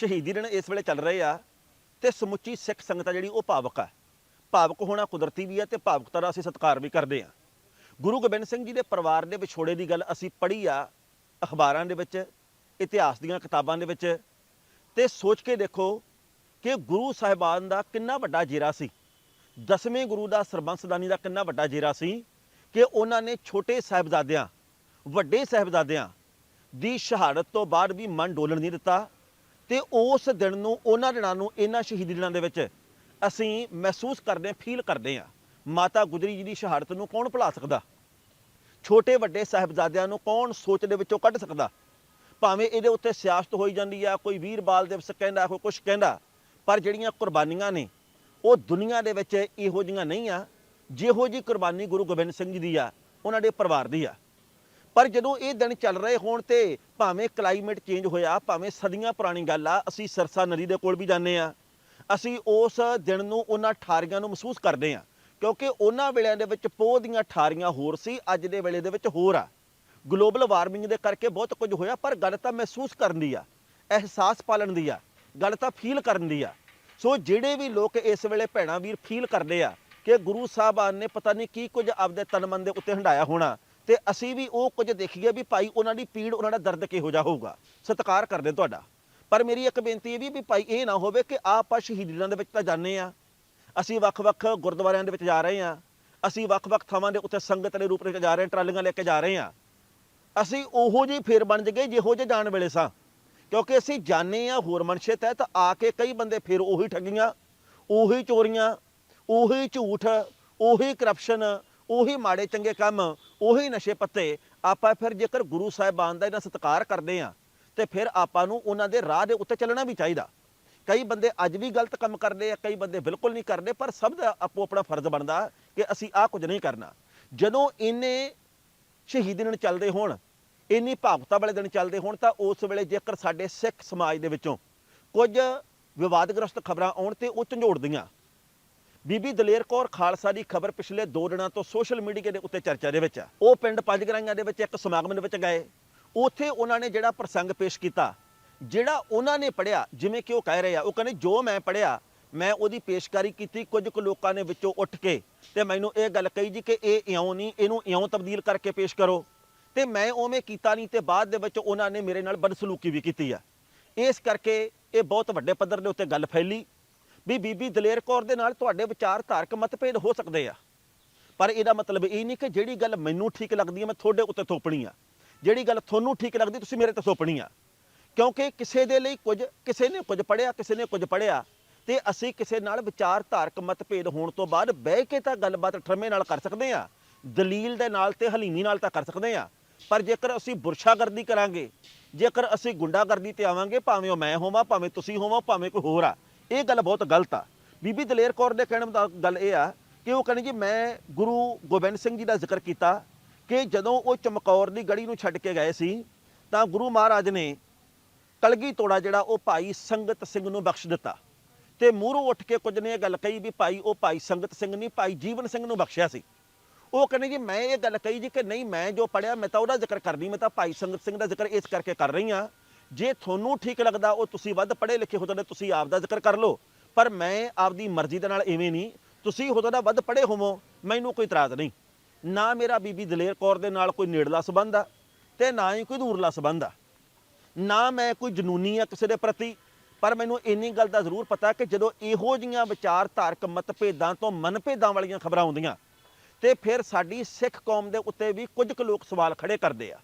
ਸ਼ਹੀਦੀ ਦਿਨ ਇਸ ਵੇਲੇ ਚੱਲ ਰਹੇ ਆ ਤੇ ਸਮੁੱਚੀ ਸਿੱਖ ਸੰਗਤ ਆ ਜਿਹੜੀ ਉਹ ਭਾਵਕ ਆ। ਭਾਵਕ ਹੋਣਾ ਕੁਦਰਤੀ ਵੀ ਆ ਤੇ ਭਾਵਕਤਾ ਦਾ ਅਸੀਂ ਸਤਿਕਾਰ ਵੀ ਕਰਦੇ ਆ। ਗੁਰੂ ਗੋਬਿੰਦ ਸਿੰਘ ਜੀ ਦੇ ਪਰਿਵਾਰ ਦੇ ਵਿਛੋੜੇ ਦੀ ਗੱਲ ਅਸੀਂ ਪੜ੍ਹੀ ਆ ਅਖਬਾਰਾਂ ਦੇ ਵਿੱਚ, ਇਤਿਹਾਸ ਦੀਆਂ ਕਿਤਾਬਾਂ ਦੇ ਵਿੱਚ ਤੇ ਸੋਚ ਕੇ ਦੇਖੋ ਕਿ ਗੁਰੂ ਸਾਹਿਬਾਨ ਦਾ ਕਿੰਨਾ ਵੱਡਾ ਜੇਰਾ ਸੀ। ਦਸਵੇਂ ਗੁਰੂ ਦਾ ਸਰਬੰਸਦਾਨੀ ਦਾ ਕਿੰਨਾ ਵੱਡਾ ਜੇਰਾ ਸੀ ਕਿ ਉਹਨਾਂ ਨੇ ਛੋਟੇ ਸਾਹਿਬਜ਼ਾਦਿਆਂ, ਵੱਡੇ ਸਾਹਿਬਜ਼ਾਦਿਆਂ ਦੀ ਸ਼ਹਾਦਤ ਤੋਂ ਬਾਅਦ ਵੀ ਮਨ ਡੋਲਣ ਨਹੀਂ ਦਿੱਤਾ। ਤੇ ਉਸ ਦਿਨ ਨੂੰ, ਉਹਨਾਂ ਦਿਨਾਂ ਨੂੰ, ਇਹਨਾਂ ਸ਼ਹੀਦੀ ਦਿਨਾਂ ਦੇ ਵਿੱਚ ਅਸੀਂ ਮਹਿਸੂਸ ਕਰਦੇ ਹਾਂ ਫੀਲ ਕਰਦੇ ਹਾਂ, ਮਾਤਾ ਗੁਜਰੀ ਜੀ ਦੀ ਸ਼ਹਾਦਤ ਨੂੰ ਕੌਣ ਭੁਲਾ ਸਕਦਾ? ਛੋਟੇ ਵੱਡੇ ਸਾਹਿਬਜ਼ਾਦਿਆਂ ਨੂੰ ਕੌਣ ਸੋਚ ਦੇ ਵਿੱਚੋਂ ਕੱਢ ਸਕਦਾ? ਭਾਵੇਂ ਇਹਦੇ ਉੱਤੇ ਸਿਆਸਤ ਹੋਈ ਜਾਂਦੀ ਆ, ਕੋਈ ਵੀਰ ਬਾਲ ਦਿਵਸ ਕਹਿੰਦਾ, ਕੋਈ ਕੁਝ ਕਹਿੰਦਾ, ਪਰ ਜਿਹੜੀਆਂ ਕੁਰਬਾਨੀਆਂ ਨੇ, ਉਹ ਦੁਨੀਆ ਦੇ ਵਿੱਚ ਇਹੋ ਜਿਹੀਆਂ ਨਹੀਂ ਆ, ਜਿਹੋ ਜੀ ਕੁਰਬਾਨੀ ਗੁਰੂ ਗੋਬਿੰਦ ਸਿੰਘ ਜੀ ਦੀ ਆ, ਉਹਨਾਂ ਦੇ ਪਰਿਵਾਰ ਦੀ ਆ। ਪਰ ਜਦੋਂ ਇਹ ਦਿਨ ਚੱਲ ਰਹੇ ਹੋਣ ਤੇ ਭਾਵੇਂ ਕਲਾਈਮੇਟ ਚੇਂਜ ਹੋਇਆ, ਭਾਵੇਂ ਸਦੀਆਂ ਪੁਰਾਣੀ ਗੱਲ ਆ, ਅਸੀਂ ਸਰਸਾ ਨਦੀ ਦੇ ਕੋਲ ਵੀ ਜਾਂਦੇ ਆ। ਅਸੀਂ ਉਸ ਦਿਨ ਨੂੰ ਉਹਨਾਂ ਠਾਰੀਆਂ ਨੂੰ ਮਹਿਸੂਸ ਕਰਦੇ ਆ, ਕਿਉਂਕਿ ਉਹਨਾਂ ਵੇਲਿਆਂ ਦੇ ਵਿੱਚ ਪੋਹ ਦੀਆਂ ਠਾਰੀਆਂ ਹੋਰ ਸੀ, ਅੱਜ ਦੇ ਵੇਲੇ ਦੇ ਵਿੱਚ ਹੋਰ ਆ। ਗਲੋਬਲ ਵਾਰਮਿੰਗ ਦੇ ਕਰਕੇ ਬਹੁਤ ਕੁਝ ਹੋਇਆ, ਪਰ ਗੱਲ ਤਾਂ ਮਹਿਸੂਸ ਕਰਨ ਦੀ ਆ, ਅਹਿਸਾਸ ਪਾਲਣ ਦੀ ਆ, ਗੱਲ ਤਾਂ ਫੀਲ ਕਰਨ ਦੀ ਆ। ਸੋ ਜਿਹੜੇ ਵੀ ਲੋਕ ਇਸ ਵੇਲੇ ਭੈਣਾ ਵੀਰ ਫੀਲ ਕਰਦੇ ਆ ਕਿ ਗੁਰੂ ਸਾਹਿਬਾਨ ਨੇ ਪਤਾ ਨਹੀਂ ਕੀ ਕੁਝ ਆਪਦੇ ਤਨ ਮਨ ਦੇ ਉੱਤੇ ਹੰਡਾਇਆ ਹੋਣਾ ਤੇ ਅਸੀਂ ਵੀ ਉਹ ਕੁਝ ਦੇਖੀਏ ਵੀ ਭਾਈ ਉਹਨਾਂ ਦੀ ਪੀੜ ਉਹਨਾਂ ਦਾ ਦਰਦ ਕਿਹੋ ਜਿਹਾ ਹੋਊਗਾ। ਸਤਿਕਾਰ ਕਰਦੇ ਤੁਹਾਡਾ। ਪਰ ਮੇਰੀ ਇੱਕ ਬੇਨਤੀ ਇਹ ਵੀ ਵੀ ਭਾਈ ਇਹ ਨਾ ਹੋਵੇ ਕਿ ਆਪਾਂ ਸ਼ਹੀਦੀਆਂ ਦੇ ਵਿੱਚ ਤਾਂ ਜਾਂਦੇ ਆ ਅਸੀਂ ਵੱਖ-ਵੱਖ ਗੁਰਦੁਆਰਿਆਂ ਦੇ ਵਿੱਚ ਜਾ ਰਹੇ ਆ ਅਸੀਂ ਵੱਖ-ਵੱਖ ਥਾਵਾਂ ਦੇ ਉੱਤੇ ਸੰਗਤ ਦੇ ਰੂਪ ਵਿੱਚ ਜਾ ਰਹੇ ਹਾਂ, ਟਰਾਲੀਆਂ ਲੈ ਕੇ ਜਾ ਰਹੇ ਆ ਅਸੀਂ ਉਹੋ ਜਿਹੇ ਫੇਰ ਬਣ ਜਗੇ ਜਿਹੋ ਜਿਹੇ ਜਾਣ ਵੇਲੇ ਸਾਂ। ਕਿਉਂਕਿ ਅਸੀਂ ਜਾਣੇ ਆ ਹੋਰ ਮਨਸ਼ੇ ਤਹਿਤ ਆ ਕੇ ਕਈ ਬੰਦੇ ਫਿਰ ਉਹੀ ਠੱਗੀਆਂ, ਉਹੀ ਚੋਰੀਆਂ, ਉਹੀ ਝੂਠ, ਉਹੀ ਕਰਪਸ਼ਨ ਉਹੀ ਮਾੜੇ ਚੰਗੇ ਕੰਮ, ਉਹੀ ਨਸ਼ੇ ਪੱਤੇ, ਆਪਾਂ ਫਿਰ ਜੇਕਰ ਗੁਰੂ ਸਾਹਿਬਾਨ ਦਾ ਇਹਨਾਂ ਸਤਿਕਾਰ ਕਰਦੇ ਆ ਤੇ ਫਿਰ ਆਪਾਂ ਨੂੰ ਉਹਨਾਂ ਦੇ ਰਾਹ ਦੇ ਉੱਤੇ ਚੱਲਣਾ ਵੀ ਚਾਹੀਦਾ। ਕਈ ਬੰਦੇ ਅੱਜ ਵੀ ਗਲਤ ਕੰਮ ਕਰਦੇ ਆ, ਕਈ ਬੰਦੇ ਬਿਲਕੁਲ ਨਹੀਂ ਕਰਦੇ, ਪਰ ਸਭ ਦਾ ਆਪੋ ਆਪਣਾ ਫਰਜ਼ ਬਣਦਾ ਕਿ ਅਸੀਂ ਆਹ ਕੁਝ ਨਹੀਂ ਕਰਨਾ। ਜਦੋਂ ਇੰਨੇ ਸ਼ਹੀਦੀ ਦਿਨ ਚੱਲਦੇ ਹੋਣ, ਇੰਨੀ ਭਾਵਤਾ ਵਾਲੇ ਦਿਨ ਚੱਲਦੇ ਹੋਣ, ਤਾਂ ਉਸ ਵੇਲੇ ਜੇਕਰ ਸਾਡੇ ਸਿੱਖ ਸਮਾਜ ਦੇ ਵਿੱਚੋਂ ਕੁਝ ਵਿਵਾਦਗ੍ਰਸਤ ਖਬਰਾਂ ਆਉਣ ਤੇ ਉਹ ਝੰਜੋੜਦੀਆਂ ਬੀਬੀ ਦਲੇਰ ਕੌਰ ਖਾਲਸਾ ਦੀ ਖਬਰ ਪਿਛਲੇ 2 ਦਿਨਾਂ ਤੋਂ ਸੋਸ਼ਲ ਮੀਡੀਆ ਦੇ ਉੱਤੇ ਚਰਚਾ ਦੇ ਵਿੱਚ ਆ। ਉਹ ਪਿੰਡ ਪੰਜਗਰਾਈਆਂ ਦੇ ਵਿੱਚ ਇੱਕ ਸਮਾਗਮ ਦੇ ਵਿੱਚ ਗਏ। ਉੱਥੇ ਉਹਨਾਂ ਨੇ ਜਿਹੜਾ ਪ੍ਰਸੰਗ ਪੇਸ਼ ਕੀਤਾ, ਜਿਹੜਾ ਉਹਨਾਂ ਨੇ ਪੜਿਆ ਜਿਵੇਂ ਕਿ ਉਹ ਕਹਿ ਰਹੇ ਆ, ਉਹ ਕਹਿੰਦੇ, ਜੋ ਮੈਂ ਪੜਿਆ ਮੈਂ ਉਹਦੀ ਪੇਸ਼ਕਾਰੀ ਕੀਤੀ ਕੁਝ ਕੁ ਲੋਕਾਂ ਨੇ ਵਿੱਚੋਂ ਉੱਠ ਕੇ ਤੇ ਮੈਨੂੰ ਇਹ ਗੱਲ ਕਹੀ ਜੀ ਕਿ ਇਹ ਇਉਂ ਨਹੀਂ, ਇਹਨੂੰ ਇਉਂ ਤਬਦੀਲ ਕਰਕੇ ਪੇਸ਼ ਕਰੋ। ਤੇ ਮੈਂ ਉਵੇਂ ਕੀਤਾ ਨਹੀਂ ਤੇ ਬਾਅਦ ਦੇ ਵਿੱਚ ਉਹਨਾਂ ਨੇ ਮੇਰੇ ਨਾਲ ਬਦਸਲੂਕੀ ਵੀ ਕੀਤੀ ਆ। ਇਸ ਕਰਕੇ ਇਹ ਬਹੁਤ ਵੱਡੇ ਪੱਧਰ ਦੇ ਉੱਤੇ ਗੱਲ ਫੈਲੀ। ਵੀ ਬੀਬੀ ਦਲੇਰ ਕੌਰ ਦੇ ਨਾਲ ਤੁਹਾਡੇ ਵਿਚਾਰ ਧਾਰਕ ਮਤਭੇਦ ਹੋ ਸਕਦੇ ਆ। ਪਰ ਇਹਦਾ ਮਤਲਬ ਇਹ ਨਹੀਂ ਕਿ ਜਿਹੜੀ ਗੱਲ ਮੈਨੂੰ ਠੀਕ ਲੱਗਦੀ ਹੈ ਮੈਂ ਤੁਹਾਡੇ ਉੱਤੇ ਥੋਪਣੀ ਆ। ਜਿਹੜੀ ਗੱਲ ਤੁਹਾਨੂੰ ਠੀਕ ਲੱਗਦੀ, ਤੁਸੀਂ ਮੇਰੇ ਤੇ ਥੋਪਣੀ ਆ। ਕਿਉਂਕਿ ਕਿਸੇ ਦੇ ਲਈ ਕੁਝ, ਕਿਸੇ ਨੇ ਕੁਝ ਪੜਿਆ ਕਿਸੇ ਨੇ ਕੁਝ ਪੜਿਆ ਤੇ ਅਸੀਂ ਕਿਸੇ ਨਾਲ ਵਿਚਾਰ ਧਾਰਕ ਮਤਭੇਦ ਹੋਣ ਤੋਂ ਬਾਅਦ ਬਹਿ ਕੇ ਤਾਂ ਗੱਲਬਾਤ ਠਰਮੇ ਨਾਲ ਕਰ ਸਕਦੇ ਆ, ਦਲੀਲ ਦੇ ਨਾਲ ਤੇ ਹਲੀਮੀ ਨਾਲ ਤਾਂ ਕਰ ਸਕਦੇ ਆ। ਪਰ ਜੇਕਰ ਅਸੀਂ ਬੁਰਸ਼ਾਗਰਦੀ ਕਰਾਂਗੇ, ਜੇਕਰ ਅਸੀਂ ਗੁੰਡਾਗਰਦੀ ਤੇ ਆਵਾਂਗੇ, ਭਾਵੇਂ ਉਹ ਮੈਂ ਹੋਵਾਂ, ਭਾਵੇਂ ਤੁਸੀਂ ਹੋਵਾਂ, ਭਾਵੇਂ ਕੋਈ ਹੋਰ ਆ ਇਹ ਗੱਲ ਬਹੁਤ ਗਲਤ ਆ। ਬੀਬੀ ਦਲੇਰ ਕੌਰ ਦੇ ਕਹਿਣ ਦਾ ਗੱਲ ਇਹ ਆ ਕਿ ਉਹ ਕਹਿੰਦੇ ਜੀ, ਮੈਂ ਗੁਰੂ ਗੋਬਿੰਦ ਸਿੰਘ ਜੀ ਦਾ ਜ਼ਿਕਰ ਕੀਤਾ ਕਿ ਜਦੋਂ ਉਹ ਚਮਕੌਰ ਦੀ ਗੜੀ ਨੂੰ ਛੱਡ ਕੇ ਗਏ ਸੀ, ਤਾਂ ਗੁਰੂ ਮਹਾਰਾਜ ਨੇ ਕਲਗੀ ਤੋੜਾ ਜਿਹੜਾ ਉਹ ਭਾਈ ਸੰਗਤ ਸਿੰਘ ਨੂੰ ਬਖਸ਼ ਦਿੱਤਾ। ਤੇ ਮੂਹਰੋਂ ਉੱਠ ਕੇ ਕੁਝ ਨੇ ਇਹ ਗੱਲ ਕਹੀ ਵੀ ਭਾਈ, ਉਹ ਭਾਈ ਸੰਗਤ ਸਿੰਘ ਨਹੀਂ, ਭਾਈ ਜੀਵਨ ਸਿੰਘ ਨੂੰ ਬਖਸ਼ਿਆ ਸੀ। ਉਹ ਕਹਿੰਦੇ ਜੀ, ਮੈਂ ਇਹ ਗੱਲ ਕਹੀ ਜੀ ਕਿ ਨਹੀਂ, ਮੈਂ ਜੋ ਪੜਿਆ ਮੈਂ ਤਾਂ ਉਹਦਾ ਜ਼ਿਕਰ ਕਰਨੀ ਮੈਂ ਤਾਂ ਭਾਈ ਸੰਗਤ ਸਿੰਘ ਦਾ ਜ਼ਿਕਰ ਇਸ ਕਰਕੇ ਕਰ ਰਹੀ ਹਾਂ ਜੇ ਤੁਹਾਨੂੰ ਠੀਕ ਲੱਗਦਾ, ਉਹ ਤੁਸੀਂ ਵੱਧ ਪੜ੍ਹੇ ਲਿਖੇ ਹੋ ਤਾਂ ਤੁਸੀਂ ਆਪ ਦਾ ਜ਼ਿਕਰ ਕਰ ਲਓ। ਪਰ ਮੈਂ ਆਪਦੀ ਮਰਜ਼ੀ ਦੇ ਨਾਲ ਐਵੇਂ ਨਹੀਂ। ਤੁਸੀਂ ਹੋ ਤਾਂ ਵੱਧ ਪੜ੍ਹੇ ਹੋਵੋ, ਮੈਨੂੰ ਕੋਈ ਇਤਰਾਜ਼ ਨਹੀਂ। ਨਾ ਮੇਰਾ ਬੀਬੀ ਦਲੇਰ ਕੌਰ ਦੇ ਨਾਲ ਕੋਈ ਨੇੜਲਾ ਸੰਬੰਧ ਆ, ਤੇ ਨਾ ਹੀ ਕੋਈ ਦੂਰਲਾ ਸੰਬੰਧ ਆ। ਨਾ ਮੈਂ ਕੋਈ ਜਨੂਨੀ ਆ ਕਿਸੇ ਦੇ ਪ੍ਰਤੀ, ਪਰ ਮੈਨੂੰ ਇੰਨੀ ਗੱਲ ਦਾ ਜ਼ਰੂਰ ਪਤਾ ਕਿ ਜਦੋਂ ਇਹੋ ਜੀਆਂ ਵਿਚਾਰਧਾਰਕ ਮਤਭੇਦਾਂ ਤੋਂ ਮਨਭੇਦਾਂ ਵਾਲੀਆਂ ਖਬਰਾਂ ਆਉਂਦੀਆਂ, ਤੇ ਫਿਰ ਸਾਡੀ ਸਿੱਖ ਕੌਮ ਦੇ ਉੱਤੇ ਵੀ ਕੁਝ ਕੁ ਲੋਕ ਸਵਾਲ ਖੜੇ ਕਰਦੇ ਆ।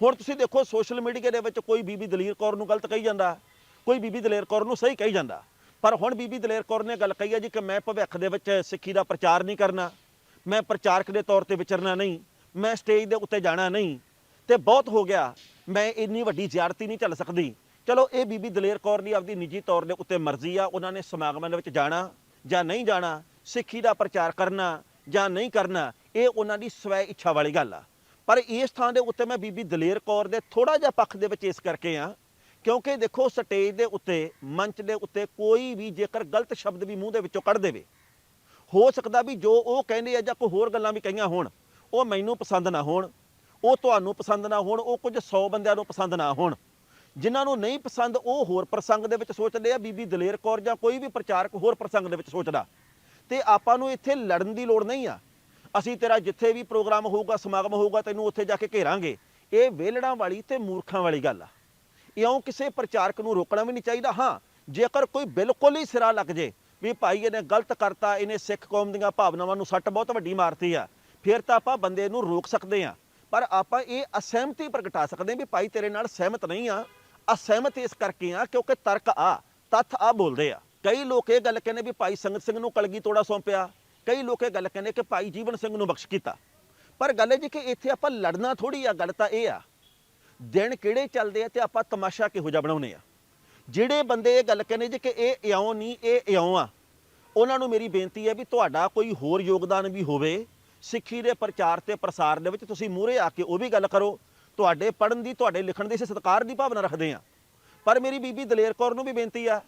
ਹੁਣ ਤੁਸੀਂ ਦੇਖੋ ਸੋਸ਼ਲ ਮੀਡੀਆ ਦੇ ਵਿੱਚ ਕੋਈ ਬੀਬੀ ਦਲੇਰ ਕੌਰ ਨੂੰ ਗਲਤ ਕਹੀ ਜਾਂਦਾ, ਕੋਈ ਬੀਬੀ ਦਲੇਰ ਕੌਰ ਨੂੰ ਸਹੀ ਕਹੀ ਜਾਂਦਾ। ਪਰ ਹੁਣ ਬੀਬੀ ਦਲੇਰ ਕੌਰ ਨੇ ਗੱਲ ਕਹੀ ਹੈ ਜੀ ਕਿ ਮੈਂ ਭਵਿੱਖ ਦੇ ਵਿੱਚ ਸਿੱਖੀ ਦਾ ਪ੍ਰਚਾਰ ਨਹੀਂ ਕਰਨਾ, ਮੈਂ ਪ੍ਰਚਾਰਕ ਦੇ ਤੌਰ ਤੇ ਵਿਚਰਨਾ ਨਹੀਂ, ਮੈਂ ਸਟੇਜ ਦੇ ਉੱਤੇ ਜਾਣਾ ਨਹੀਂ, ਤੇ ਬਹੁਤ ਹੋ ਗਿਆ, ਮੈਂ ਇੰਨੀ ਵੱਡੀ ਜ਼ਿਆਰਤੀ ਨਹੀਂ ਚੱਲ ਸਕਦੀ। ਚਲੋ, ਇਹ ਬੀਬੀ ਦਲੇਰ ਕੌਰ ਦੀ ਆਪਦੀ ਨਿੱਜੀ ਤੌਰ ਦੇ ਉੱਤੇ ਮਰਜ਼ੀ ਆ, ਉਹਨਾਂ ਨੇ ਸਮਾਗਮਾਂ ਦੇ ਵਿੱਚ ਜਾਣਾ ਜਾਂ ਨਹੀਂ ਜਾਣਾ, ਸਿੱਖੀ ਦਾ ਪ੍ਰਚਾਰ ਕਰਨਾ ਜਾਂ ਨਹੀਂ ਕਰਨਾ, ਇਹ ਉਹਨਾਂ ਦੀ ਸਵੈ ਇੱਛਾ ਵਾਲੀ ਗੱਲ ਆ। ਪਰ ਇਸ ਥਾਂ ਦੇ ਉੱਤੇ ਮੈਂ ਬੀਬੀ ਦਲੇਰ ਕੌਰ ਦੇ ਥੋੜਾ ਜਿਹਾ ਪੱਖ ਦੇ ਵਿੱਚ ਇਸ ਕਰਕੇ ਆ ਕਿਉਂਕਿ ਦੇਖੋ ਸਟੇਜ ਦੇ ਉੱਤੇ, ਮੰਚ ਦੇ ਉੱਤੇ ਕੋਈ ਵੀ ਜੇਕਰ ਗਲਤ ਸ਼ਬਦ ਵੀ ਮੂੰਹ ਦੇ ਵਿੱਚੋਂ ਕੱਢ ਦੇਵੇ, ਹੋ ਸਕਦਾ ਵੀ ਜੋ ਉਹ ਕਹਿੰਦੇ ਆ ਜਾਂ ਕੋਈ ਹੋਰ ਗੱਲਾਂ ਵੀ ਕਹੀਆਂ ਹੋਣ, ਉਹ ਮੈਨੂੰ ਪਸੰਦ ਨਾ ਹੋਣ, ਉਹ ਤੁਹਾਨੂੰ ਪਸੰਦ ਨਾ ਹੋਣ, ਉਹ ਕੁਝ 100 ਬੰਦਿਆਂ ਨੂੰ ਪਸੰਦ ਨਾ ਹੋਣ। ਜਿਨ੍ਹਾਂ ਨੂੰ ਨਹੀਂ ਪਸੰਦ, ਉਹ ਹੋਰ ਪ੍ਰਸੰਗ ਦੇ ਵਿੱਚ ਸੋਚਦੇ ਆ, ਬੀਬੀ ਦਲੇਰ ਕੌਰ ਜਾਂ ਕੋਈ ਵੀ ਪ੍ਰਚਾਰਕ ਹੋਰ ਪ੍ਰਸੰਗ ਦੇ ਵਿੱਚ ਸੋਚਦਾ। ਤੇ ਆਪਾਂ ਨੂੰ ਇੱਥੇ ਲੜਨ ਦੀ ਲੋੜ ਨਹੀਂ ਆ। ਅਸੀਂ ਤੇਰਾ ਜਿੱਥੇ ਵੀ ਪ੍ਰੋਗਰਾਮ ਹੋਊਗਾ, ਸਮਾਗਮ ਹੋਊਗਾ, ਤੈਨੂੰ ਉੱਥੇ ਜਾ ਕੇ ਘੇਰਾਂਗੇ। ਇਹ ਵੇਲੜਾਂ ਵਾਲੀ ਤੇ ਮੂਰਖਾਂ ਵਾਲੀ ਗੱਲ ਆ। ਇਉਂ ਕਿਸੇ ਪ੍ਰਚਾਰਕ ਨੂੰ ਰੋਕਣਾ ਵੀ ਨਹੀਂ ਚਾਹੀਦਾ। ਹਾਂ, ਜੇਕਰ ਕੋਈ ਬਿਲਕੁਲ ਹੀ ਸਿਰਾ ਲੱਗ ਜੇ ਵੀ ਭਾਈ ਇਹਨੇ ਗਲਤ ਕਰਤਾ, ਇਹਨੇ ਸਿੱਖ ਕੌਮ ਦੀਆਂ ਭਾਵਨਾਵਾਂ ਨੂੰ ਸੱਟ ਬਹੁਤ ਵੱਡੀ ਮਾਰਤੀ ਆ, ਫਿਰ ਤਾਂ ਆਪਾਂ ਬੰਦੇ ਨੂੰ ਰੋਕ ਸਕਦੇ ਆ। ਪਰ ਆਪਾਂ ਇਹ ਅਸਹਿਮਤੀ ਪ੍ਰਗਟਾ ਸਕਦੇ ਹਾਂ ਵੀ ਭਾਈ ਤੇਰੇ ਨਾਲ ਸਹਿਮਤ ਨਹੀਂ ਆ। ਅਸਹਿਮਤ ਇਸ ਕਰਕੇ ਆ ਕਿਉਂਕਿ ਤਰਕ ਆ, ਤੱਥ ਆ ਬੋਲਦੇ ਆ। ਕਈ ਲੋਕ ਇਹ ਗੱਲ ਕਹਿੰਦੇ ਵੀ ਭਾਈ ਸੰਗਤ ਸਿੰਘ ਨੂੰ ਕਲਗੀ ਤੋੜਾ ਸੌਂਪਿਆ। ਕਈ ਲੋਕ ਇਹ ਗੱਲ ਕਹਿੰਦੇ ਕਿ ਭਾਈ ਜੀਵਨ ਸਿੰਘ ਨੂੰ ਬਖਸ਼ ਕੀਤਾ। ਪਰ ਗੱਲ ਇਹ ਜੀ ਕਿ ਇੱਥੇ ਆਪਾਂ ਲੜਨਾ ਥੋੜੀ ਆ, ਗੱਲ ਤਾਂ ਇਹ ਆ। ਦਿਨ ਕਿਹੜੇ ਚੱਲਦੇ ਆ ਤੇ ਆਪਾਂ ਤਮਾਸ਼ਾ ਕਿਹੋ ਜਿਹਾ ਬਣਾਉਨੇ ਆ। ਜਿਹੜੇ ਬੰਦੇ ਇਹ ਗੱਲ ਕਹਿੰਦੇ ਜੀ ਕਿ ਇਹ ਇਉਂ ਨਹੀਂ, ਇਹ ਇਉਂ ਆ, ਉਹਨਾਂ ਨੂੰ ਮੇਰੀ ਬੇਨਤੀ ਹੈ ਵੀ ਤੁਹਾਡਾ ਕੋਈ ਹੋਰ ਯੋਗਦਾਨ ਵੀ ਹੋਵੇ, ਸਿੱਖੀ ਦੇ ਪ੍ਰਚਾਰ ਤੇ ਪ੍ਰਸਾਰ ਦੇ ਵਿੱਚ ਤੁਸੀਂ ਮੂਹਰੇ ਆ ਕੇ ਉਹ ਵੀ ਗੱਲ ਕਰੋ। ਤੁਹਾਡੇ ਪੜਨ ਦੀ, ਤੁਹਾਡੇ ਲਿਖਣ ਦੀ ਅਸੀਂ ਸਤਿਕਾਰ ਦੀ ਭਾਵਨਾ ਰੱਖਦੇ ਆ। ਪਰ ਮੇਰੀ ਬੀਬੀ ਦਲੇਰ ਕੌਰ ਨੂੰ ਵੀ ਬੇਨਤੀ ਆ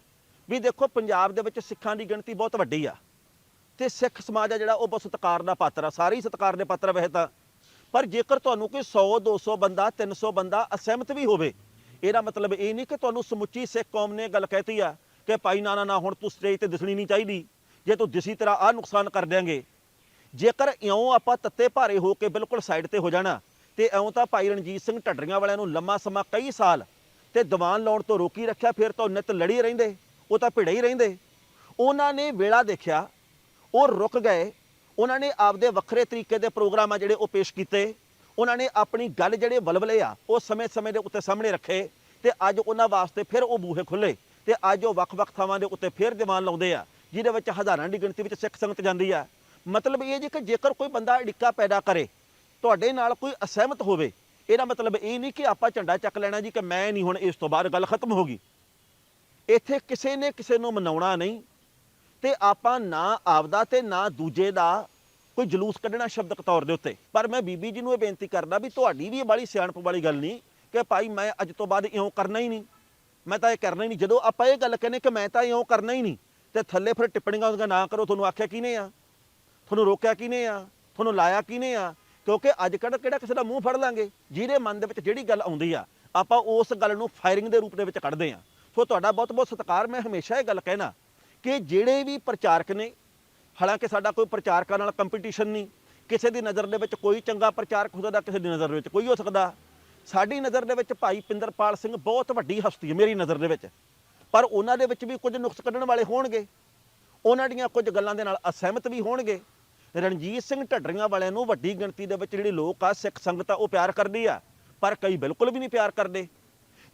ਵੀ ਦੇਖੋ, ਪੰਜਾਬ ਦੇ ਵਿੱਚ ਸਿੱਖਾਂ ਦੀ ਗਿਣਤੀ ਬਹੁਤ ਵੱਡੀ ਆ। ਤੇ ਸਿੱਖ ਸਮਾਜ ਆ ਜਿਹੜਾ, ਉਹ ਬਹੁਤ ਸਤਿਕਾਰ ਦਾ ਪਾਤਰ ਆ। ਸਾਰੇ ਹੀ ਸਤਿਕਾਰ ਦੇ ਪਾਤਰ ਆ ਤਾਂ। ਪਰ ਜੇਕਰ ਤੁਹਾਨੂੰ ਕੋਈ 100 200 ਬੰਦਾ 300 ਬੰਦਾ ਅਸਹਿਮਤ ਵੀ ਹੋਵੇ, ਇਹਦਾ ਮਤਲਬ ਇਹ ਨਹੀਂ ਕਿ ਤੁਹਾਨੂੰ ਸਮੁੱਚੀ ਸਿੱਖ ਕੌਮ ਨੇ ਗੱਲ ਕਹਿਤੀ ਆ ਕਿ ਭਾਈ ਨਾ ਨਾ ਨਾ, ਹੁਣ ਤੂੰ ਸਟੇਜ ਤੇ ਦਿਸਣੀ ਨਹੀਂ ਚਾਹੀਦੀ। ਜੇ ਤੂੰ ਦਿਸੀ ਤਰ੍ਹਾਂ ਆ ਨੁਕਸਾਨ ਕਰ ਦਿਆਂਗੇ। ਜੇਕਰ ਇਉਂ ਆਪਾਂ ਤੱਤੇ ਭਾਰੇ ਹੋ ਕੇ ਬਿਲਕੁਲ ਸਾਈਡ ਤੇ ਹੋ ਜਾਣਾ, ਤੇ ਇਉਂ ਤਾਂ ਭਾਈ ਰਣਜੀਤ ਸਿੰਘ ਢੱਡਰੀਆਂ ਵਾਲਿਆਂ ਨੂੰ ਲੰਮਾ ਸਮਾਂ ਕਈ ਸਾਲ ਤੇ ਦੀਵਾਨ ਲਾਉਣ ਤੋਂ ਰੋਕੀ ਰੱਖਿਆ, ਫਿਰ ਤਾਂ ਉਹ ਨਿਤ ਲੜੀ ਰਹਿੰਦੇ, ਉਹ ਤਾਂ ਭਿੜੇ ਹੀ ਰਹਿੰਦੇ। ਉਹਨਾਂ ਨੇ ਵੇਲਾ ਦੇਖਿਆ ਉਹ ਰੁਕ ਗਏ। ਉਹਨਾਂ ਨੇ ਆਪਦੇ ਵੱਖਰੇ ਤਰੀਕੇ ਦੇ ਪ੍ਰੋਗਰਾਮ ਆ ਜਿਹੜੇ ਉਹ ਪੇਸ਼ ਕੀਤੇ। ਉਹਨਾਂ ਨੇ ਆਪਣੀ ਗੱਲ ਜਿਹੜੇ ਵਲਵਲੇ ਆ, ਉਹ ਸਮੇਂ-ਸਮੇਂ ਦੇ ਉੱਤੇ ਸਾਹਮਣੇ ਰੱਖੇ ਤੇ ਅੱਜ ਉਹਨਾਂ ਵਾਸਤੇ ਫਿਰ ਉਹ ਬੂਹੇ ਖੁੱਲੇ ਤੇ ਅੱਜ ਉਹ ਵੱਖ-ਵੱਖ ਥਾਵਾਂ ਦੇ ਉੱਤੇ ਫਿਰ ਦੀਵਾਨ ਲਾਉਂਦੇ ਆ, ਜਿਹਦੇ ਵਿੱਚ ਹਜ਼ਾਰਾਂ ਦੀ ਗਿਣਤੀ ਵਿੱਚ ਸਿੱਖ ਸੰਗਤ ਜਾਂਦੀ ਆ। ਮਤਲਬ ਇਹ ਜੀ ਕਿ ਜੇਕਰ ਕੋਈ ਬੰਦਾ ਅੜਿੱਕਾ ਪੈਦਾ ਕਰੇ, ਤੁਹਾਡੇ ਨਾਲ ਕੋਈ ਅਸਹਿਮਤ ਹੋਵੇ, ਇਹਦਾ ਮਤਲਬ ਇਹ ਨਹੀਂ ਕਿ ਆਪਾਂ ਝੰਡਾ ਚੱਕ ਲੈਣਾ ਜੀ ਕਿ ਮੈਂ ਨਹੀਂ ਹੁਣ ਇਸ ਤੋਂ ਬਾਅਦ ਗੱਲ ਖਤਮ ਹੋ ਗਈ। ਇੱਥੇ ਕਿਸੇ ਨੇ ਕਿਸੇ ਨੂੰ ਮਨਾਉਣਾ ਨਹੀਂ ਤੇ ਆਪਾਂ ਨਾ ਆਪਦਾ ਤੇ ਨਾ ਦੂਜੇ ਦਾ ਕੋਈ ਜਲੂਸ ਕੱਢਣਾ ਸ਼ਬਦਕ ਤੌਰ ਦੇ ਉੱਤੇ। ਪਰ ਮੈਂ ਬੀਬੀ ਜੀ ਨੂੰ ਇਹ ਬੇਨਤੀ ਕਰਦਾ ਵੀ ਤੁਹਾਡੀ ਵੀ ਇਹ ਬੜੀ ਸਿਆਣਪ ਵਾਲੀ ਗੱਲ ਨਹੀਂ ਕਿ ਭਾਈ ਮੈਂ ਅੱਜ ਤੋਂ ਬਾਅਦ ਇਉਂ ਕਰਨਾ ਹੀ ਨਹੀਂ। ਮੈਂ ਤਾਂ ਇਹ ਕਰਨਾ ਹੀ ਨਹੀਂ। ਜਦੋਂ ਆਪਾਂ ਇਹ ਗੱਲ ਕਹਿੰਦੇ ਕਿ ਮੈਂ ਤਾਂ ਇਉਂ ਕਰਨਾ ਹੀ ਨਹੀਂ, ਤੇ ਥੱਲੇ ਫਿਰ ਟਿੱਪਣੀਆਂ ਉਹਦੀਆਂ ਨਾ ਕਰੋ, ਤੁਹਾਨੂੰ ਆਖਿਆ ਕਿਹਨੇ ਆ? ਤੁਹਾਨੂੰ ਰੋਕਿਆ ਕਿਹਨੇ ਆ? ਤੁਹਾਨੂੰ ਲਾਇਆ ਕਿਹਨੇ ਆ? ਕਿਉਂਕਿ ਅੱਜ ਕੱਲ੍ਹ ਕਿਹੜਾ ਕਿਸੇ ਦਾ ਮੂੰਹ ਫੜ ਲਾਂਗੇ? ਜਿਹਦੇ ਮਨ ਦੇ ਵਿੱਚ ਜਿਹੜੀ ਗੱਲ ਆਉਂਦੀ ਆ, ਆਪਾਂ ਉਸ ਗੱਲ ਨੂੰ ਫਾਇਰਿੰਗ ਦੇ ਰੂਪ ਦੇ ਵਿੱਚ ਕੱਢਦੇ ਆ। ਸੋ ਤੁਹਾਡਾ ਬਹੁਤ ਬਹੁਤ ਸਤਿਕਾਰ, ਮੈਂ ਹਮੇਸ਼ਾ ਇਹ ਗੱਲ ਕਹਿਣਾ। ਕਿ ਜਿਹੜੇ ਵੀ ਪ੍ਰਚਾਰਕ ਨੇ, ਹਾਲਾਂਕਿ ਸਾਡਾ ਕੋਈ ਪ੍ਰਚਾਰਕਾਂ ਨਾਲ ਕੰਪੀਟੀਸ਼ਨ ਨਹੀਂ, ਕਿਸੇ ਦੀ ਨਜ਼ਰ ਦੇ ਵਿੱਚ ਕੋਈ ਚੰਗਾ ਪ੍ਰਚਾਰਕ ਹੋ ਸਕਦਾ, ਕਿਸੇ ਦੀ ਨਜ਼ਰ ਦੇ ਵਿੱਚ ਕੋਈ ਹੋ ਸਕਦਾ। ਸਾਡੀ ਨਜ਼ਰ ਦੇ ਵਿੱਚ ਭਾਈ ਪਿੰਦਰਪਾਲ ਸਿੰਘ ਬਹੁਤ ਵੱਡੀ ਹਸਤੀ ਹੈ ਮੇਰੀ ਨਜ਼ਰ ਦੇ ਵਿੱਚ। ਪਰ ਉਹਨਾਂ ਦੇ ਵਿੱਚ ਵੀ ਕੁਝ ਨੁਕਸ ਕੱਢਣ ਵਾਲੇ ਹੋਣਗੇ। ਉਹਨਾਂ ਦੀਆਂ ਕੁਝ ਗੱਲਾਂ ਦੇ ਨਾਲ ਅਸਹਿਮਤ ਵੀ ਹੋਣਗੇ। ਰਣਜੀਤ ਸਿੰਘ ਢੱਡਰੀਆਂ ਵਾਲਿਆਂ ਨੂੰ ਵੱਡੀ ਗਿਣਤੀ ਦੇ ਵਿੱਚ ਜਿਹੜੇ ਲੋਕ ਆ, ਸਿੱਖ ਸੰਗਤ ਆ, ਉਹ ਪਿਆਰ ਕਰਦੀ ਆ, ਪਰ ਕਈ ਬਿਲਕੁਲ ਵੀ ਨਹੀਂ ਪਿਆਰ ਕਰਦੇ।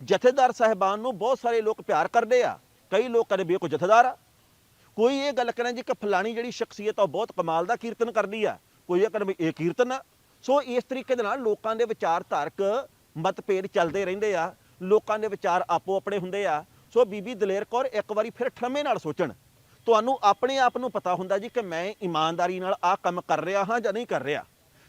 ਜਥੇਦਾਰ ਸਾਹਿਬਾਨ ਨੂੰ ਬਹੁਤ ਸਾਰੇ ਲੋਕ ਪਿਆਰ ਕਰਦੇ ਆ। ਕਈ ਲੋਕ ਕਦੇ ਵੀ ਕੋਈ ਜਥੇਦਾਰ ਆ ਕੋਈ ਇਹ ਗੱਲ ਕਰੇ ਜੀ ਕਿ ਫਲਾਣੀ ਜਿਹੜੀ ਸ਼ਖਸੀਅਤ ਆ ਉਹ ਬਹੁਤ ਕਮਾਲ ਦਾ ਕੀਰਤਨ ਕਰਦੀ ਆ। ਕੋਈ ਇਹ ਕਹਿੰਦਾ ਵੀ ਇਹ ਕੀਰਤਨ ਆ। ਸੋ ਇਸ ਤਰੀਕੇ ਦੇ ਨਾਲ ਲੋਕਾਂ ਦੇ ਵਿਚਾਰ ਧਾਰਕ ਮਤਭੇਦ ਚੱਲਦੇ ਰਹਿੰਦੇ ਆ। ਲੋਕਾਂ ਦੇ ਵਿਚਾਰ ਆਪੋ ਆਪਣੇ ਹੁੰਦੇ ਆ। ਸੋ ਬੀਬੀ ਦਲੇਰ ਕੌਰ ਇੱਕ ਵਾਰੀ ਫਿਰ ਠਰਮੇ ਨਾਲ ਸੋਚਣ। ਤੁਹਾਨੂੰ ਆਪਣੇ ਆਪ ਨੂੰ ਪਤਾ ਹੁੰਦਾ ਜੀ ਕਿ ਮੈਂ ਇਮਾਨਦਾਰੀ ਨਾਲ ਆਹ ਕੰਮ ਕਰ ਰਿਹਾ ਹਾਂ ਜਾਂ ਨਹੀਂ ਕਰ ਰਿਹਾ।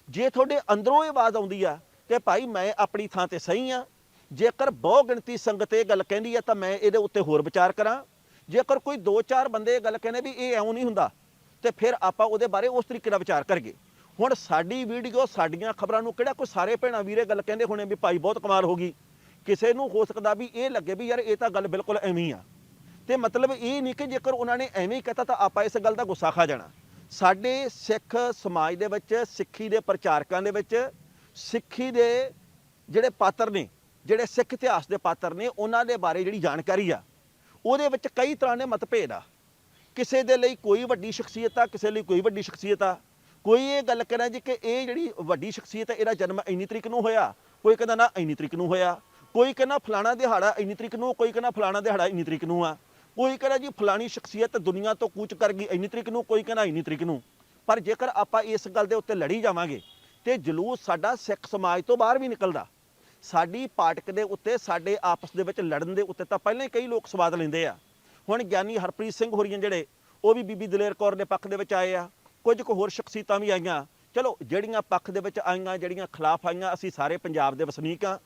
ਜੇ ਤੁਹਾਡੇ ਅੰਦਰੋਂ ਇਹ ਆਵਾਜ਼ ਆਉਂਦੀ ਆ ਕਿ ਭਾਈ ਮੈਂ ਆਪਣੀ ਥਾਂ ਤੇ ਸਹੀ ਆ, ਜੇਕਰ ਬਹੁ ਗਿਣਤੀ ਸੰਗਤ ਇਹ ਗੱਲ ਕਹਿੰਦੀ ਆ ਤਾਂ ਮੈਂ ਇਹਦੇ ਉੱਤੇ ਹੋਰ ਵਿਚਾਰ ਕਰਾਂ। ਜੇਕਰ ਕੋਈ 2-4 ਬੰਦੇ ਗੱਲ ਕਹਿੰਦੇ ਵੀ ਇਹ ਐਉਂ ਨਹੀਂ ਹੁੰਦਾ, ਤੇ ਫਿਰ ਆਪਾਂ ਉਹਦੇ ਬਾਰੇ ਉਸ ਤਰੀਕੇ ਨਾਲ ਵਿਚਾਰ ਕਰੀਏ। ਹੁਣ ਸਾਡੀ ਵੀਡੀਓ, ਸਾਡੀਆਂ ਖਬਰਾਂ ਨੂੰ ਕਿਹੜਾ ਕੋਈ ਸਾਰੇ ਭੈਣਾਂ ਵੀਰੇ ਗੱਲ ਕਹਿੰਦੇ ਹੋਣੇ ਵੀ ਭਾਈ ਬਹੁਤ ਕਮਾਲ ਹੋ ਗਈ। ਕਿਸੇ ਨੂੰ ਹੋ ਸਕਦਾ ਵੀ ਇਹ ਲੱਗੇ ਵੀ ਯਾਰ ਇਹ ਤਾਂ ਗੱਲ ਬਿਲਕੁਲ ਐਵੇਂ ਆ। ਤੇ ਮਤਲਬ ਇਹ ਨਹੀਂ ਕਿ ਜੇਕਰ ਉਹਨਾਂ ਨੇ ਐਵੇਂ ਹੀ ਕਹਤਾ ਤਾਂ ਆਪਾਂ ਇਸ ਗੱਲ ਦਾ ਗੁੱਸਾ ਖਾ ਜਾਣਾ। ਸਾਡੇ ਸਿੱਖ ਸਮਾਜ ਦੇ ਵਿੱਚ, ਸਿੱਖੀ ਦੇ ਪ੍ਰਚਾਰਕਾਂ ਦੇ ਵਿੱਚ, ਸਿੱਖੀ ਦੇ ਜਿਹੜੇ ਪਾਤਰ ਨੇ, ਜਿਹੜੇ ਸਿੱਖ ਇਤਿਹਾਸ ਦੇ ਪਾਤਰ ਨੇ, ਉਹਨਾਂ ਦੇ ਬਾਰੇ ਜਿਹੜੀ ਜਾਣਕਾਰੀ ਆ ਉਹਦੇ ਵਿੱਚ ਕਈ ਤਰ੍ਹਾਂ ਦੇ ਮਤਭੇਦ ਆ। ਕਿਸੇ ਦੇ ਲਈ ਕੋਈ ਵੱਡੀ ਸ਼ਖਸੀਅਤ ਆ, ਕਿਸੇ ਲਈ ਕੋਈ ਵੱਡੀ ਸ਼ਖਸੀਅਤ ਆ। ਕੋਈ ਇਹ ਗੱਲ ਕਰਾਂ ਜੀ ਕਿ ਇਹ ਜਿਹੜੀ ਵੱਡੀ ਸ਼ਖਸੀਅਤ ਹੈ ਇਹਦਾ ਜਨਮ ਇੰਨੀ ਤਰੀਕ ਨੂੰ ਹੋਇਆ, ਕੋਈ ਕਹਿੰਦਾ ਨਾ ਇੰਨੀ ਤਰੀਕ ਨੂੰ ਹੋਇਆ। ਕੋਈ ਕਹਿੰਦਾ ਫਲਾਣਾ ਦਿਹਾੜਾ ਇੰਨੀ ਤਰੀਕ ਨੂੰ, ਕੋਈ ਕਹਿੰਦਾ ਫਲਾਣਾ ਦਿਹਾੜਾ ਇੰਨੀ ਤਰੀਕ ਨੂੰ ਆ। ਕੋਈ ਕਹਿੰਦਾ ਜੀ ਫਲਾਣੀ ਸ਼ਖਸੀਅਤ ਦੁਨੀਆ ਤੋਂ ਕੂਚ ਕਰ ਗਈ ਇੰਨੀ ਤਰੀਕ ਨੂੰ, ਕੋਈ ਕਹਿੰਦਾ ਇੰਨੀ ਤਰੀਕ ਨੂੰ। ਪਰ ਜੇਕਰ ਆਪਾਂ ਇਸ ਗੱਲ ਦੇ ਉੱਤੇ ਲੜੀ ਜਾਵਾਂਗੇ, ਤੇ ਜਲੂਸ ਸਾਡਾ ਸਿੱਖ ਸਮਾਜ ਤੋਂ ਬਾਹਰ ਵੀ ਨਿਕਲਦਾ। ਸਾਡੀ ਪਾਟਕ ਦੇ ਉੱਤੇ, ਸਾਡੇ ਆਪਸ ਦੇ ਵਿੱਚ ਲੜਨ ਦੇ ਉੱਤੇ ਤਾਂ ਪਹਿਲਾਂ ਹੀ ਕਈ ਲੋਕ ਸਵਾਦ ਲੈਂਦੇ ਆ। ਹੁਣ ਗਿਆਨੀ ਹਰਪ੍ਰੀਤ ਸਿੰਘ ਹੋਰੀਆਂ ਜਿਹੜੇ, ਉਹ ਵੀ ਬੀਬੀ ਦਲੇਰ ਕੌਰ ਦੇ ਪੱਖ ਦੇ ਵਿੱਚ ਆਏ ਆ। ਕੁਝ ਕੁ ਹੋਰ ਸ਼ਖਸੀਅਤਾਂ ਵੀ ਆਈਆਂ। ਚਲੋ, ਜਿਹੜੀਆਂ ਪੱਖ ਦੇ ਵਿੱਚ ਆਈਆਂ, ਜਿਹੜੀਆਂ ਖਿਲਾਫ ਆਈਆਂ, ਅਸੀਂ ਸਾਰੇ ਪੰਜਾਬ ਦੇ ਵਸਨੀਕ ਆ।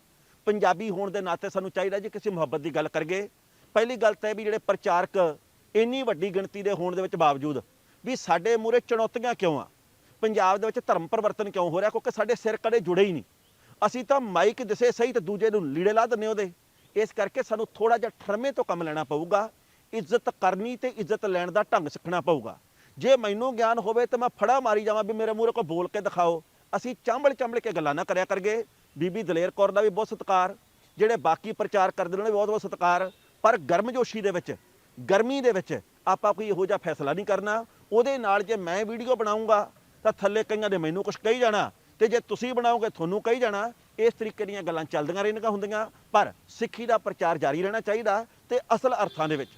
ਪੰਜਾਬੀ ਹੋਣ ਦੇ ਨਾਤੇ ਸਾਨੂੰ ਚਾਹੀਦਾ ਜੀ ਕਿਸੇ ਮੁਹੱਬਤ ਦੀ ਗੱਲ ਕਰੀਏ। ਪਹਿਲੀ ਗੱਲ ਤਾਂ ਇਹ ਵੀ ਜਿਹੜੇ ਪ੍ਰਚਾਰਕ ਇੰਨੀ ਵੱਡੀ ਗਿਣਤੀ ਦੇ ਹੋਣ ਦੇ ਵਿੱਚ ਬਾਵਜੂਦ ਵੀ ਸਾਡੇ ਮੂਰੇ ਚੁਣੌਤੀਆਂ ਕਿਉਂ ਆ? ਪੰਜਾਬ ਦੇ ਵਿੱਚ ਧਰਮ ਪਰਿਵਰਤਨ ਕਿਉਂ ਹੋ ਰਿਹਾ? ਕਿਉਂਕਿ ਸਾਡੇ ਸਿਰ ਕਦੇ ਜੁੜੇ ਹੀ ਨਹੀਂ। ਅਸੀਂ ਤਾਂ ਮਾਈਕ ਦਿਸੇ ਸਹੀ ਤੇ ਦੂਜੇ ਨੂੰ ਲੀੜੇ ਲਾ ਦਿੰਨੇ ਉਹਦੇ। ਇਸ ਕਰਕੇ ਸਾਨੂੰ ਥੋੜਾ ਜਿਹਾ ਠਰਮੇ ਤੋਂ ਕੰਮ ਲੈਣਾ ਪਊਗਾ। ਇੱਜ਼ਤ ਕਰਨੀ ਤੇ ਇੱਜ਼ਤ ਲੈਣ ਦਾ ਢੰਗ ਸਿੱਖਣਾ ਪਊਗਾ। ਜੇ ਮੈਨੂੰ ਗਿਆਨ ਹੋਵੇ ਤਾਂ ਮੈਂ ਫੜਾ ਮਾਰੀ ਜਾਵਾਂ ਵੀ ਮੇਰੇ ਮੂਹਰੇ ਕੋ ਬੋਲ ਕੇ ਦਿਖਾਓ। ਅਸੀਂ ਚਾਂਬਲ ਚਾਂਬਲ ਕੇ ਗੱਲਾਂ ਨਾ ਕਰਿਆ ਕਰਗੇ ਬੀਬੀ ਦਲੇਰ ਕੌਰ ਦਾ ਵੀ ਬਹੁਤ ਸਤਿਕਾਰ। ਜਿਹੜੇ ਬਾਕੀ ਪ੍ਰਚਾਰ ਕਰਦੇ ਨੇ ਉਹਨਾਂ ਦਾ ਬਹੁਤ ਬਹੁਤ ਸਤਿਕਾਰ। ਪਰ ਗਰਮਜੋਸ਼ੀ ਦੇ ਵਿੱਚ, ਗਰਮੀ ਦੇ ਵਿੱਚ ਆਪਾਂ ਕੋਈ ਇਹੋ ਜਿਹਾ ਫੈਸਲਾ ਨਹੀਂ ਕਰਨਾ। ਉਹਦੇ ਨਾਲ ਜੇ ਮੈਂ ਵੀਡੀਓ ਬਣਾਉਂਗਾ ਤਾਂ ਥੱਲੇ ਕਈਆਂ ਦੇ ਮੈਨੂੰ ਕੁਝ ਕਹੀ ਜਾਣਾ। ਤੇ ਜੇ ਤੁਸੀਂ ਬਣਾਓਗੇ, ਤੁਹਾਨੂੰ ਕਹੀ ਜਾਣਾ, ਇਸ ਤਰੀਕੇ ਦੀਆਂ ਗੱਲਾਂ ਚੱਲਦੀਆਂ ਰਹਿਣਗੀਆਂ ਹੁੰਦੀਆਂ, ਪਰ ਸਿੱਖੀ ਦਾ ਪ੍ਰਚਾਰ ਜਾਰੀ ਰਹਿਣਾ ਚਾਹੀਦਾ ਤੇ ਅਸਲ ਅਰਥਾਂ ਦੇ ਵਿੱਚ।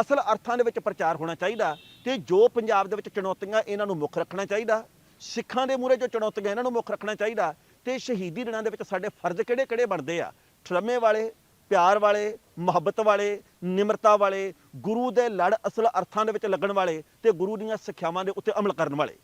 ਅਸਲ ਅਰਥਾਂ ਦੇ ਵਿੱਚ ਪ੍ਰਚਾਰ ਹੋਣਾ ਚਾਹੀਦਾ ਤੇ ਜੋ ਪੰਜਾਬ ਦੇ ਵਿੱਚ ਚੁਣੌਤੀਆਂ ਇਹਨਾਂ ਨੂੰ ਮੁੱਖ ਰੱਖਣਾ ਚਾਹੀਦਾ, ਸਿੱਖਾਂ ਦੇ ਮੂਹਰੇ ਜੋ ਚੁਣੌਤੀਆਂ ਇਹਨਾਂ ਨੂੰ ਮੁੱਖ ਰੱਖਣਾ ਚਾਹੀਦਾ ਤੇ ਸ਼ਹੀਦੀ ਦਿਨਾਂ ਦੇ ਵਿੱਚ ਸਾਡੇ ਫਰਜ਼ ਕਿਹੜੇ ਕਿਹੜੇ ਬਣਦੇ ਆ? ਠਰਮੇ ਵਾਲੇ, ਪਿਆਰ ਵਾਲੇ, ਮੁਹੱਬਤ ਵਾਲੇ, ਨਿਮਰਤਾ ਵਾਲੇ, ਗੁਰੂ ਦੇ ਲੜ ਅਸਲ ਅਰਥਾਂ ਦੇ ਵਿੱਚ ਲੱਗਣ ਵਾਲੇ ਤੇ ਗੁਰੂ ਦੀਆਂ ਸਿੱਖਿਆਵਾਂ ਦੇ ਉੱਤੇ ਅਮਲ ਕਰਨ ਵਾਲੇ।